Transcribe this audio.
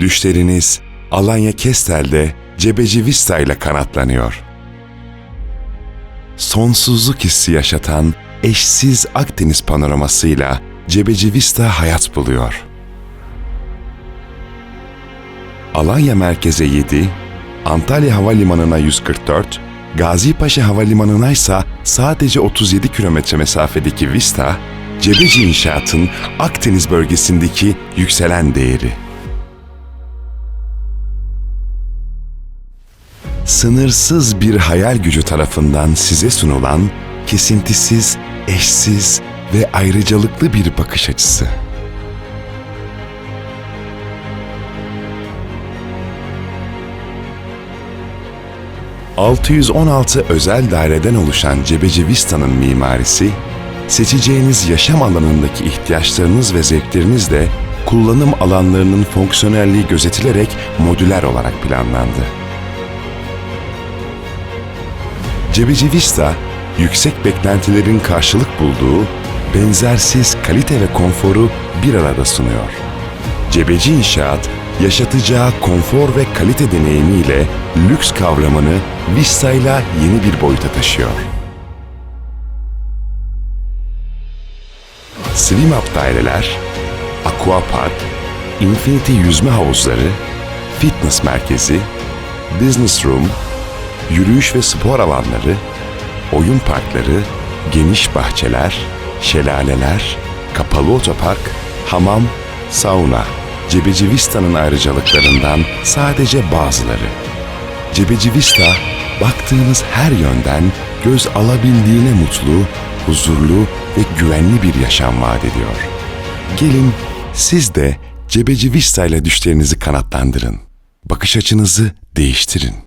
Düşleriniz Alanya Kestel'de Cebeci Vista ile kanatlanıyor. Sonsuzluk hissi yaşatan eşsiz Akdeniz panoramasıyla Cebeci Vista hayat buluyor. Alanya merkeze 7, Antalya Havalimanı'na 144, Gazipaşa Havalimanı'na ise sadece 37 kilometre mesafedeki Vista, Cebeci İnşaat'ın Akdeniz bölgesindeki yükselen değeri. Sınırsız bir hayal gücü tarafından size sunulan kesintisiz, eşsiz ve ayrıcalıklı bir bakış açısı. ...616 özel daireden oluşan Cebeci Vista'nın mimarisi, seçeceğiniz yaşam alanındaki ihtiyaçlarınız ve zevklerinizle kullanım alanlarının fonksiyonelliği gözetilerek modüler olarak planlandı. Cebeci Vista, yüksek beklentilerin karşılık bulduğu benzersiz kalite ve konforu bir arada sunuyor. Cebeci İnşaat, yaşatacağı konfor ve kalite deneyimiyle lüks kavramını Vista ile yeni bir boyuta taşıyor. Slim Up daireler, Aqua Park, Infinity yüzme havuzları, fitness merkezi, business room, yürüyüş ve spor alanları, oyun parkları, geniş bahçeler, şelaleler, kapalı otopark, hamam, sauna, Cebeci Vista'nın ayrıcalıklarından sadece bazıları. Cebeci Vista, baktığınız her yönden göz alabildiğine mutlu, huzurlu ve güvenli bir yaşam vaat ediyor. Gelin siz de Cebeci Vista ile düşlerinizi kanatlandırın. Bakış açınızı değiştirin.